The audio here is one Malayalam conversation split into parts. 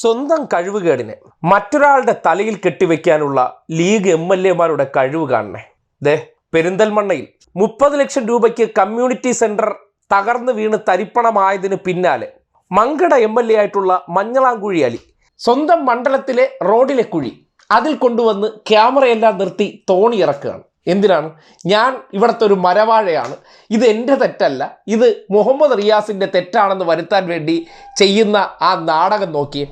സ്വന്തം കഴിവുകേടിനെ മറ്റൊരാളുടെ തലയിൽ കെട്ടിവെക്കാനുള്ള ലീഗ് എം എൽ എമാരുടെ കഴിവ് കാണണേ. ദേ പെരിന്തൽമണ്ണയിൽ മുപ്പത് ലക്ഷം രൂപയ്ക്ക് കമ്മ്യൂണിറ്റി സെന്റർ തകർന്നു വീണ് തരിപ്പണമായതിന് പിന്നാലെ മങ്കട എം എൽ എ ആയിട്ടുള്ള മഞ്ഞളാങ്കുഴി അലി സ്വന്തം മണ്ഡലത്തിലെ റോഡിലെ കുഴി അതിൽ കൊണ്ടുവന്ന് ക്യാമറയെല്ലാം നിർത്തി തോണി ഇറക്കുകയാണ്. എന്തിനാണ്? ഞാൻ ഇവിടുത്തെ ഒരു മരവാഴയാണ്. ഇത് എന്റെ തെറ്റല്ല. ഇത് മുഹമ്മദ് റിയാസിന്റെ തെറ്റാണെന്ന് വരുത്താൻ വേണ്ടി ചെയ്യുന്ന ആ നാടകം നോക്കി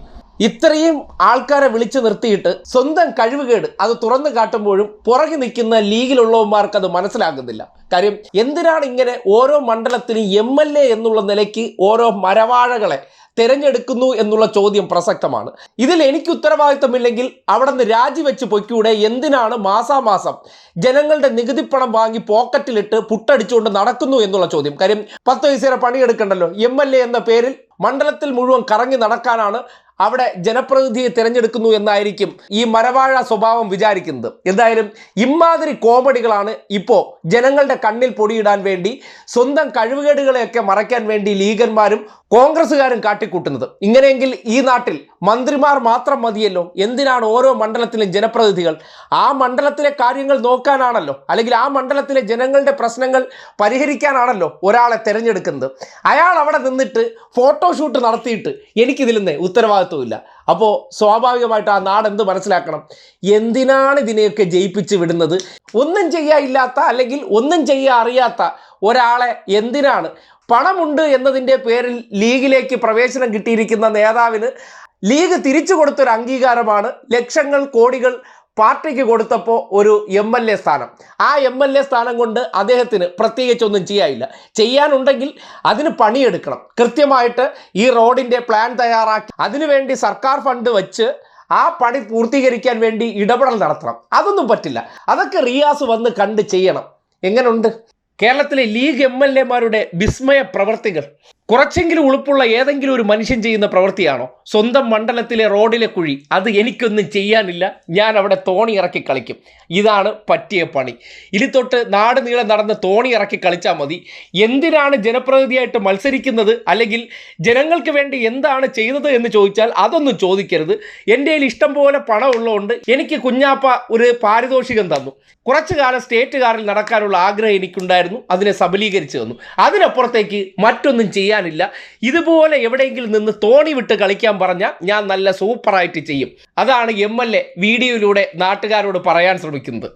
ഇത്രയും ആൾക്കാരെ വിളിച്ചു നിർത്തിയിട്ട് സ്വന്തം കഴിവുകേട് അത് തുറന്നു കാട്ടുമ്പോഴും പുറകെ നിൽക്കുന്ന ലീഗിലുള്ളവന്മാർക്ക് അത് മനസ്സിലാകുന്നില്ല. കാര്യം എന്തിനാണ് ഇങ്ങനെ ഓരോ മണ്ഡലത്തിനും എം എൽ എ എന്നുള്ള നിലയ്ക്ക് ഓരോ മരവാഴകളെ തിരഞ്ഞെടുക്കുന്നു എന്നുള്ള ചോദ്യം പ്രസക്തമാണ്. ഇതിൽ എനിക്ക് ഉത്തരവാദിത്തമില്ലെങ്കിൽ അവിടെ നിന്ന് രാജിവെച്ച് പൊയ്ക്കൂടെ? എന്തിനാണ് മാസാമാസം ജനങ്ങളുടെ നികുതിപ്പണം വാങ്ങി പോക്കറ്റിലിട്ട് പുട്ടടിച്ചുകൊണ്ട് നടക്കുന്നു എന്നുള്ള ചോദ്യം. കാര്യം പത്ത് വയസ്സേരെ പണിയെടുക്കണ്ടല്ലോ? എം എൽ എ എന്ന പേരിൽ മണ്ഡലത്തിൽ മുഴുവൻ കറങ്ങി നടക്കാനാണ് അവിടെ ജനപ്രതിനിധിയെ തിരഞ്ഞെടുക്കുന്നു എന്നായിരിക്കും ഈ മരവാഴ സ്വഭാവം വിചാരിക്കുന്നത്. എന്തായാലും ഇമാതിരി കോമഡികളാണ് ഇപ്പോൾ ജനങ്ങളുടെ കണ്ണിൽ പൊടിയിടാൻ വേണ്ടി സ്വന്തം കഴിവുകേടുകളെയൊക്കെ മറയ്ക്കാൻ വേണ്ടി ലീഗന്മാരും കോൺഗ്രസ്സുകാരും കാട്ടിക്കൂട്ടുന്നത്. ഇങ്ങനെയെങ്കിൽ ഈ നാട്ടിൽ മന്ത്രിമാർ മാത്രം മതിയല്ലോ. എന്തിനാണ് ഓരോ മണ്ഡലത്തിലും ജനപ്രതിനിധികൾ? ആ മണ്ഡലത്തിലെ കാര്യങ്ങൾ നോക്കാനാണല്ലോ. അല്ലെങ്കിൽ ആ മണ്ഡലത്തിലെ ജനങ്ങളുടെ പ്രശ്നങ്ങൾ പരിഹരിക്കാനാണല്ലോ ഒരാളെ തിരഞ്ഞെടുക്കുന്നത്. അയാൾ അവിടെ നിന്നിട്ട് ഫോട്ടോഷൂട്ട് നടത്തിയിട്ട് എനിക്കിതിൽ ഉത്തരവാദിത്വമില്ല അപ്പോൾ സ്വാഭാവികമായിട്ട് ആ നാട് എന്ത് മനസ്സിലാക്കണം? എന്തിനാണ് ഇതിനെയൊക്കെ ജയിപ്പിച്ച് വിടുന്നത്? ഒന്നും ചെയ്യാനില്ലാത്ത അല്ലെങ്കിൽ ഒന്നും ചെയ്യാൻ അറിയാത്ത ഒരാളെ എന്തിനാണ്? പണമുണ്ട് എന്നതിന്റെ പേരിൽ ലീഗിലേക്ക് പ്രവേശനം കിട്ടിയിരിക്കുന്ന നേതാവിന് ലീഗ് തിരിച്ചു കൊടുത്തൊരു അംഗീകാരമാണ് ലക്ഷങ്ങൾ കോടികൾ പാർട്ടിക്ക് കൊടുത്തപ്പോൾ ഒരു എം എൽ എ സ്ഥാനം. ആ എം എൽ എ സ്ഥാനം കൊണ്ട് അദ്ദേഹത്തിന് പ്രത്യേകിച്ചൊന്നും ചെയ്യാനില്ല. ചെയ്യാനുണ്ടെങ്കിൽ അതിന് പണിയെടുക്കണം. കൃത്യമായിട്ട് ഈ റോഡിന്റെ പ്ലാൻ തയ്യാറാക്കി അതിനുവേണ്ടി സർക്കാർ ഫണ്ട് വെച്ച് ആ പണി പൂർത്തീകരിക്കാൻ വേണ്ടി ഇടപെടൽ നടത്തണം. അതൊന്നും പറ്റില്ല. അതൊക്കെ റിയാസ് വന്ന് കണ്ട് ചെയ്യണം. എങ്ങനുണ്ട്? കേരളത്തിലെ ലീഗ് എം എൽ എമാരുടെ വിസ്മയ പ്രവർത്തികൾ. കുറച്ചെങ്കിലും ഉളുപ്പുള്ള ഏതെങ്കിലും ഒരു മനുഷ്യൻ ചെയ്യുന്ന പ്രവൃത്തിയാണോ? സ്വന്തം മണ്ഡലത്തിലെ റോഡിലെ കുഴി. അത് എനിക്കൊന്നും ചെയ്യാനില്ല. ഞാൻ അവിടെ തോണി ഇറക്കി കളിക്കും. ഇതാണ് പറ്റിയ പണി. ഇനി തൊട്ട് നാട് നീളം നടന്ന് തോണി ഇറക്കി കളിച്ചാൽ മതി. എന്തിനാണ് ജനപ്രതിനിധിയായിട്ട് മത്സരിക്കുന്നത്? അല്ലെങ്കിൽ ജനങ്ങൾക്ക് വേണ്ടി എന്താണ് ചെയ്തത് എന്ന് ചോദിച്ചാൽ അതൊന്നും ചോദിക്കരുത്. എന്റെ കയ്യിൽ ഇഷ്ടം പോലെ പണം ഉള്ളതുകൊണ്ട് എനിക്ക് കുഞ്ഞാപ്പ ഒരു പാരിതോഷികം തന്നു. കുറച്ചു കാലം സ്റ്റേറ്റ് കാറിൽ നടക്കാനുള്ള ആഗ്രഹം എനിക്കുണ്ടായിരുന്നു. അതിനെ സബലീകരിച്ചു തന്നു. അതിനപ്പുറത്തേക്ക് മറ്റൊന്നും ചെയ്യാനില്ല. ഇതുപോലെ എവിടെയെങ്കിലും നിന്ന് തോണി വിട്ട് കളിക്കാൻ പറഞ്ഞാൽ ഞാൻ നല്ല സൂപ്പറായിട്ട് ചെയ്യും. അതാണ് എം എൽ എ വീഡിയോയിലൂടെ നാട്ടുകാരോട് പറയാൻ ശ്രമിക്കുന്നത്.